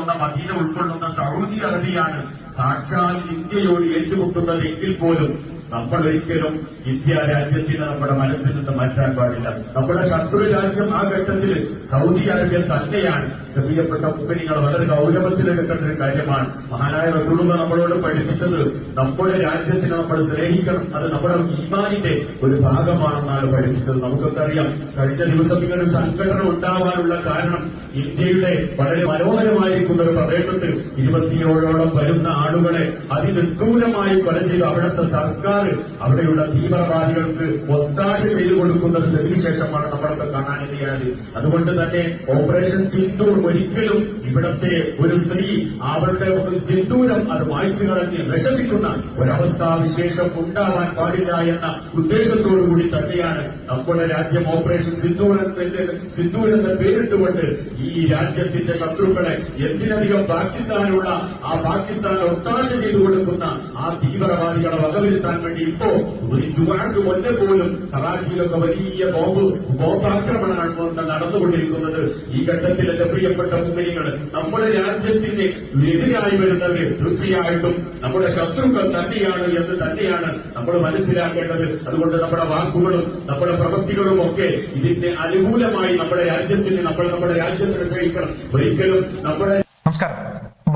Medina ഉൾക്കൊള്ളുന്ന Saudi അറേബ്യയാണ് സാക്ഷാൽ ഇന്ത്യയോട് ഏറ്റുമുട്ടുന്നത് എങ്കിൽ പോലും നമ്മൾ ഒരിക്കലും ഇന്ത്യ രാജ്യത്തിന് നമ്മുടെ മനസ്സിൽ നിന്ന് മാറ്റാൻ പാടില്ല. നമ്മുടെ ശത്രു രാജ്യം ആ ഘട്ടത്തിൽ സൗദി അറേബ്യ തന്നെയാണ്. പ്രിയപ്പെട്ട മുമ്പനികൾ വളരെ ഗൗരവത്തിലെടുക്കേണ്ട ഒരു കാര്യമാണ്. മഹാനായ റസൂലുക നമ്മളോട് പഠിപ്പിച്ചത് നമ്മുടെ രാജ്യത്തിനെ നമ്മൾ സ്നേഹിക്കണം. അത് നമ്മുടെ ഈമാനിന്റെ ഒരു ഭാഗമാണെന്നാണ് പഠിപ്പിച്ചത്. നമുക്കൊക്കെ അറിയാം കഴിഞ്ഞ ദിവസം ഇങ്ങനൊരു സംഘടന ഉണ്ടാവാനുള്ള കാരണം ഇന്ത്യയുടെ വളരെ മനോഹരമായിരിക്കുന്ന ഒരു പ്രദേശത്ത് ഇരുപത്തിയേഴോളം വരുന്ന ആളുകളെ അതിനിക്രൂരമായി കൊല ചെയ്ത്. അവിടുത്തെ സർക്കാർ അവിടെയുള്ള തീവ്രവാദികൾക്ക് ഒത്താശ ചെയ്തു കൊടുക്കുന്ന സ്ഥിതിവിശേഷമാണ് നമ്മളൊക്കെ കാണാനിടയായത് അതുകൊണ്ട് തന്നെ ഓപ്പറേഷൻ സിന്ദൂർ ഒരിക്കലും ഇവിടത്തെ ഒരു സ്ത്രീ അവരുടെ ഒരു സിന്ദൂരം അത് വായിച്ചു കളഞ്ഞ് വിഷമിക്കുന്ന ഒരവസ്ഥാവിശേഷം ഉണ്ടാവാൻ പാടില്ല എന്ന ഉദ്ദേശത്തോടു കൂടി തന്നെയാണ് നമ്മുടെ രാജ്യം ഓപ്പറേഷൻ സിന്ദൂർ എന്ന സിന്ദൂർ എന്ന പേരിട്ടുകൊണ്ട് ഈ രാജ്യത്തിന്റെ ശത്രുക്കളെ എന്തിനധികം പാകിസ്ഥാനുള്ള ആ പാകിസ്ഥാനെ ഒത്താശ ചെയ്തു കൊടുക്കുന്ന ആ തീവ്രവാദികളെ വകവരുത്താൻ വേണ്ടി ഇപ്പോ ഒരു ജുവാക്ക് മുന്നേ പോലും കറാച്ചിയിലൊക്കെ വലിയ ബോംബ് ബോംബാക്രമണമാണ് നടന്നുകൊണ്ടിരിക്കുന്നത്. ഈ ഘട്ടത്തിൽ എന്റെ പ്രിയപ്പെട്ട മുമ്പിനികൾ നമ്മുടെ രാജ്യത്തിന് എതിരായി വരുന്നവര് തീർച്ചയായിട്ടും നമ്മുടെ ശത്രുക്കൾ തന്നെയാണ് എന്ന് തന്നെയാണ് നമ്മൾ മനസ്സിലാക്കേണ്ടത്. അതുകൊണ്ട് നമ്മുടെ വാക്കുകളും നമ്മുടെ പ്രവൃത്തികളും ഒക്കെ ഇതിന്റെ അനുകൂലമായി നമ്മുടെ രാജ്യത്തിന് നമ്മൾ നമ്മുടെ രാജ്യത്തിന് സഹിക്കണം ഒരിക്കലും നമ്മുടെ നമസ്കാരം.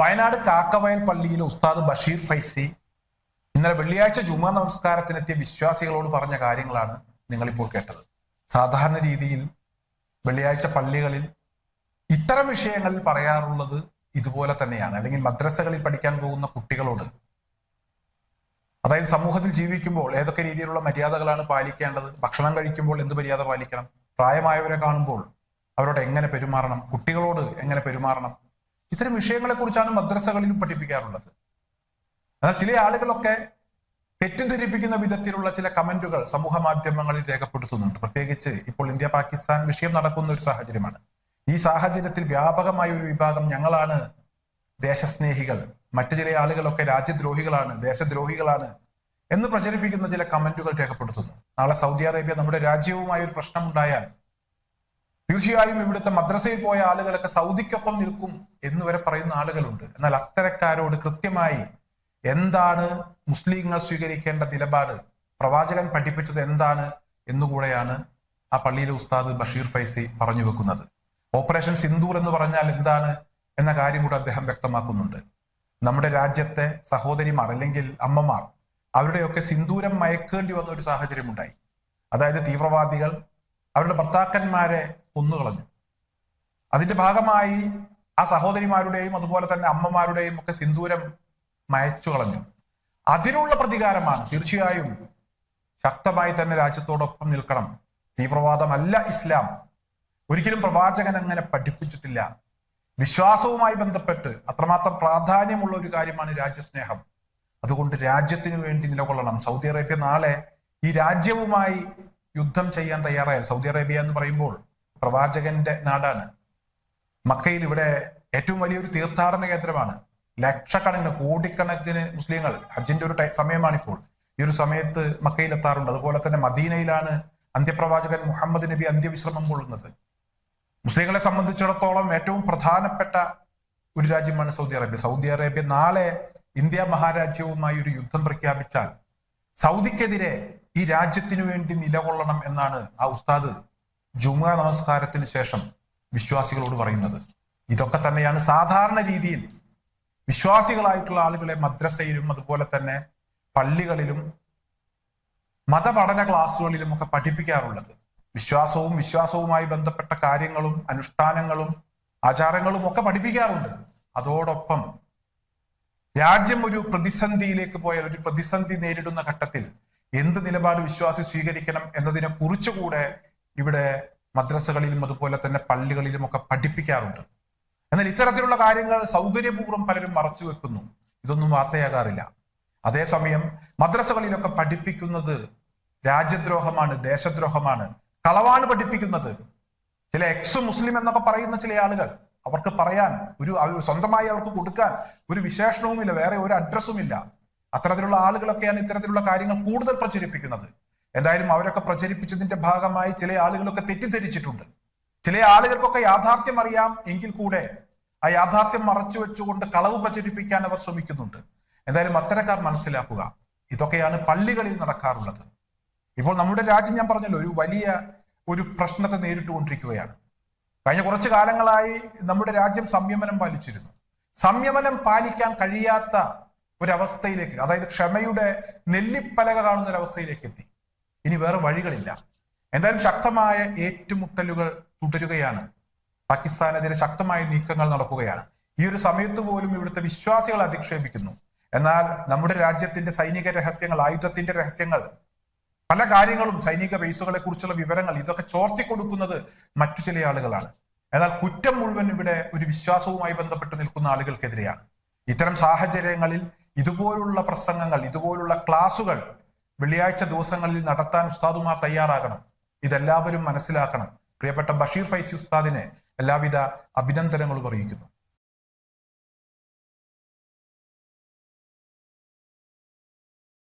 വയനാട് കാക്കവയൽ പള്ളിയിലെ ഉസ്താദ് ബഷീർ ഫൈസി ഇന്നലെ വെള്ളിയാഴ്ച ജുമാ നമസ്കാരത്തിനെത്തിയ വിശ്വാസികളോട് പറഞ്ഞ കാര്യങ്ങളാണ് നിങ്ങളിപ്പോൾ കേട്ടത്. സാധാരണ രീതിയിൽ വെള്ളിയാഴ്ച പള്ളികളിൽ ഇത്തരം വിഷയങ്ങളിൽ പറയാറുള്ളത് ഇതുപോലെ തന്നെയാണ്. അല്ലെങ്കിൽ മദ്രസകളിൽ പഠിക്കാൻ പോകുന്ന കുട്ടികളോട്. അതായത് സമൂഹത്തിൽ ജീവിക്കുമ്പോൾ ഏതൊക്കെ രീതിയിലുള്ള മര്യാദകളാണ് പാലിക്കേണ്ടത്? ഭക്ഷണം കഴിക്കുമ്പോൾ എന്ത് മര്യാദ പാലിക്കണം? പ്രായമായവരെ കാണുമ്പോൾ അവരോട് എങ്ങനെ പെരുമാറണം? കുട്ടികളോട് എങ്ങനെ പെരുമാറണം? ഇത്തരം വിഷയങ്ങളെക്കുറിച്ചാണ് മദ്രസകളിലും പഠിപ്പിക്കാറുള്ളത്. എന്നാൽ ചില ആളുകളൊക്കെ തെറ്റിദ്ധരിപ്പിക്കുന്ന വിധത്തിലുള്ള ചില കമന്റുകൾ സമൂഹ മാധ്യമങ്ങളിൽ രേഖപ്പെടുത്തുന്നുണ്ട്. പ്രത്യേകിച്ച് ഇപ്പോൾ ഇന്ത്യ പാകിസ്ഥാൻ വിഷയം നടക്കുന്ന ഒരു സാഹചര്യമാണ്. ഈ സാഹചര്യത്തിൽ വ്യാപകമായ ഒരു വിഭാഗം ഞങ്ങളാണ് ദേശസ്നേഹികൾ. മറ്റു ചില ആളുകളൊക്കെ രാജ്യദ്രോഹികളാണ് ദേശദ്രോഹികളാണ് എന്ന് പ്രചരിപ്പിക്കുന്ന ചില കമന്റുകൾ രേഖപ്പെടുത്തുന്നു. നാളെ സൗദി അറേബ്യ നമ്മുടെ രാജ്യവുമായി ഒരു പ്രശ്നം ഉണ്ടായാൽ തീർച്ചയായും ഇവിടുത്തെ മദ്രസയിൽ പോയ ആളുകളൊക്കെ സൗദിക്കൊപ്പം നിൽക്കും എന്ന് വരെ പറയുന്ന ആളുകളുണ്ട്. എന്നാൽ അത്തരക്കാരോട് കൃത്യമായി എന്താണ് മുസ്ലിങ്ങൾ സ്വീകരിക്കേണ്ട നിലപാട്? പ്രവാചകൻ പഠിപ്പിച്ചത് എന്താണ് എന്നുകൂടെയാണ് ആ പള്ളിയിലെ ഉസ്താദ് ബഷീർ ഫൈസി പറഞ്ഞു വെക്കുന്നത്. ഓപ്പറേഷൻ സിന്ദൂർ എന്ന് പറഞ്ഞാൽ എന്താണ് എന്ന കാര്യം കൂടെ അദ്ദേഹം വ്യക്തമാക്കുന്നുണ്ട്. നമ്മുടെ രാജ്യത്തെ സഹോദരിമാർ അല്ലെങ്കിൽ അമ്മമാർ അവരുടെയൊക്കെ സിന്ദൂരം മയക്കേണ്ടി വന്ന ഒരു സാഹചര്യം ഉണ്ടായി അതായത് തീവ്രവാദികൾ അവരുടെ ഭർത്താക്കന്മാരെ കൊന്നുകളഞ്ഞു. അതിന്റെ ഭാഗമായി ആ സഹോദരിമാരുടെയും അതുപോലെ തന്നെ അമ്മമാരുടെയും ഒക്കെ സിന്ദൂരം മയച്ചു കളഞ്ഞു അതിനുള്ള പ്രതികാരമാണ്. തീർച്ചയായും ശക്തമായി തന്നെ രാജ്യത്തോടൊപ്പം നിൽക്കണം. തീവ്രവാദമല്ല ഇസ്ലാം. ഒരിക്കലും പ്രവാചകൻ അങ്ങനെ പഠിപ്പിച്ചിട്ടില്ല. വിശ്വാസവുമായി ബന്ധപ്പെട്ട് അത്രമാത്രം പ്രാധാന്യമുള്ള ഒരു കാര്യമാണ് രാജ്യസ്നേഹം. അതുകൊണ്ട് രാജ്യത്തിന് വേണ്ടി നിലകൊള്ളണം. സൗദി അറേബ്യ നാളെ ഈ രാജ്യവുമായി യുദ്ധം ചെയ്യാൻ തയ്യാറായാൽ സൗദി അറേബ്യ എന്ന് പറയുമ്പോൾ പ്രവാചകന്റെ നാടാണ്. മക്കയിൽ ഇവിടെ ഏറ്റവും വലിയൊരു തീർത്ഥാടന കേന്ദ്രമാണ്. ലക്ഷക്കണക്കിന് കോടിക്കണക്കിന് മുസ്ലിങ്ങൾ ഹജ്ജിന്റെ ഒരു സമയമാണിപ്പോൾ. ഈ ഒരു സമയത്ത് മക്കയിൽ എത്താറുണ്ട് അതുപോലെ തന്നെ മദീനയിലാണ് അന്ത്യപ്രവാചകൻ മുഹമ്മദ് നബി അന്ത്യവിശ്രമം കൊള്ളുന്നത്. മുസ്ലിങ്ങളെ സംബന്ധിച്ചിടത്തോളം ഏറ്റവും പ്രധാനപ്പെട്ട ഒരു രാജ്യമാണ് സൗദി അറേബ്യ. സൗദി അറേബ്യ നാളെ ഇന്ത്യ മഹാരാജ്യവുമായി ഒരു യുദ്ധം പ്രഖ്യാപിച്ചാൽ സൗദിക്കെതിരെ ഈ രാജ്യത്തിനു വേണ്ടി നിലകൊള്ളണം എന്നാണ് ആ ഉസ്താദ് ജുമുഅ നമസ്കാരത്തിന് ശേഷം വിശ്വാസികളോട് പറയുന്നത്. ഇതൊക്കെ തന്നെയാണ് സാധാരണ രീതിയിൽ വിശ്വാസികളായിട്ടുള്ള ആളുകളെ മദ്രസയിലും അതുപോലെ തന്നെ പള്ളികളിലും മതപഠന ക്ലാസ്സുകളിലും ഒക്കെ പഠിപ്പിക്കാറുള്ളത്. വിശ്വാസവും വിശ്വാസവുമായി ബന്ധപ്പെട്ട കാര്യങ്ങളും അനുഷ്ഠാനങ്ങളും ആചാരങ്ങളും ഒക്കെ പഠിപ്പിക്കാറുണ്ട്. അതോടൊപ്പം രാജ്യം ഒരു പ്രതിസന്ധിയിലേക്ക് പോയാൽ ഒരു പ്രതിസന്ധി നേരിടുന്ന ഘട്ടത്തിൽ എന്ത് നിലപാട് വിശ്വാസി സ്വീകരിക്കണം എന്നതിനെ കുറിച്ചുകൂടെ ഇവിടെ മദ്രസകളിലും അതുപോലെ തന്നെ പള്ളികളിലും ഒക്കെ പഠിപ്പിക്കാറുണ്ട്. എന്നാൽ ഇത്തരത്തിലുള്ള കാര്യങ്ങൾ സൗകര്യപൂർവം പലരും മറച്ചു വെക്കുന്നു. ഇതൊന്നും വാർത്തയാകാറില്ല. അതേസമയം മദ്രസകളിലൊക്കെ പഠിപ്പിക്കുന്നത് രാജ്യദ്രോഹമാണ് ദേശദ്രോഹമാണ്. കളവാണ് പഠിപ്പിക്കുന്നത്. ചില എക്സ് മുസ്ലിം എന്നൊക്കെ പറയുന്ന ചില ആളുകൾ അവർക്ക് പറയാൻ ഒരു സ്വന്തമായി അവർക്ക് കൊടുക്കാൻ ഒരു വിശേഷണവുമില്ല വേറെ ഒരു അഡ്രസ്സുമില്ല അത്തരത്തിലുള്ള ആളുകളൊക്കെയാണ് ഇത്തരത്തിലുള്ള കാര്യങ്ങൾ കൂടുതൽ പ്രചരിപ്പിക്കുന്നത്. എന്തായാലും അവരൊക്കെ പ്രചരിപ്പിച്ചതിന്റെ ഭാഗമായി ചില ആളുകളൊക്കെ തെറ്റിദ്ധരിച്ചിട്ടുണ്ട്. ചില ആളുകൾക്കൊക്കെ യാഥാർത്ഥ്യം അറിയാം എങ്കിൽ കൂടെ ആ യാഥാർത്ഥ്യം മറച്ചു വെച്ചുകൊണ്ട് കളവ് പ്രചരിപ്പിക്കാൻ അവർ ശ്രമിക്കുന്നുണ്ട്. എന്തായാലും അത്തരക്കാർ മനസ്സിലാക്കുക. ഇതൊക്കെയാണ് പള്ളികളിൽ നടക്കാറുള്ളത്. ഇപ്പോൾ നമ്മുടെ രാജ്യം ഞാൻ പറഞ്ഞല്ലോ ഒരു വലിയ ഒരു പ്രശ്നത്തെ നേരിട്ട് നേരിട്ടുകൊണ്ടിരിക്കുകയാണ്. കഴിഞ്ഞ കുറച്ച് കാലങ്ങളായി നമ്മുടെ രാജ്യം സംയമനം പാലിച്ചിരുന്നു. സംയമനം പാലിക്കാൻ കഴിയാത്ത ഒരവസ്ഥയിലേക്ക് അതായത് ക്ഷമയുടെ നെല്ലിപ്പലക കാണുന്ന ഒരവസ്ഥയിലേക്ക് എത്തി. ഇനി വേറെ വഴികളില്ല. എന്തായാലും ശക്തമായ ഏറ്റുമുട്ടലുകൾ തുടരുകയാണ്. പാകിസ്ഥാനെതിരെ ശക്തമായ നീക്കങ്ങൾ നടക്കുകയാണ്. ഈ ഒരു സമയത്ത് പോലും ഇവിടുത്തെ വിശ്വാസികൾ അധിക്ഷേപിക്കുന്നു. എന്നാൽ നമ്മുടെ രാജ്യത്തിന്റെ സൈനിക രഹസ്യങ്ങൾ ആയുധത്തിന്റെ രഹസ്യങ്ങൾ പല കാര്യങ്ങളും സൈനിക ബേസുകളെ കുറിച്ചുള്ള വിവരങ്ങൾ ഇതൊക്കെ ചോർത്തി കൊടുക്കുന്നത് മറ്റു ചില ആളുകളാണ്. എന്നാൽ കുറ്റം മുഴുവൻ ഇവിടെ ഒരു വിശ്വാസവുമായി ബന്ധപ്പെട്ട് നിൽക്കുന്ന ആളുകൾക്കെതിരെയാണ്. ഇത്തരം സാഹചര്യങ്ങളിൽ ഇതുപോലുള്ള പ്രസംഗങ്ങൾ ഇതുപോലുള്ള ക്ലാസുകൾ വെള്ളിയാഴ്ച ദിവസങ്ങളിൽ നടത്താൻ ഉസ്താദുമാർ തയ്യാറാകണം. ഇതെല്ലാവരും മനസ്സിലാക്കണം. പ്രിയപ്പെട്ട ബഷീർ ഫൈസി ഉസ്താദിനെ എല്ലാവിധ അഭിനന്ദനങ്ങളും അറിയിക്കുന്നു.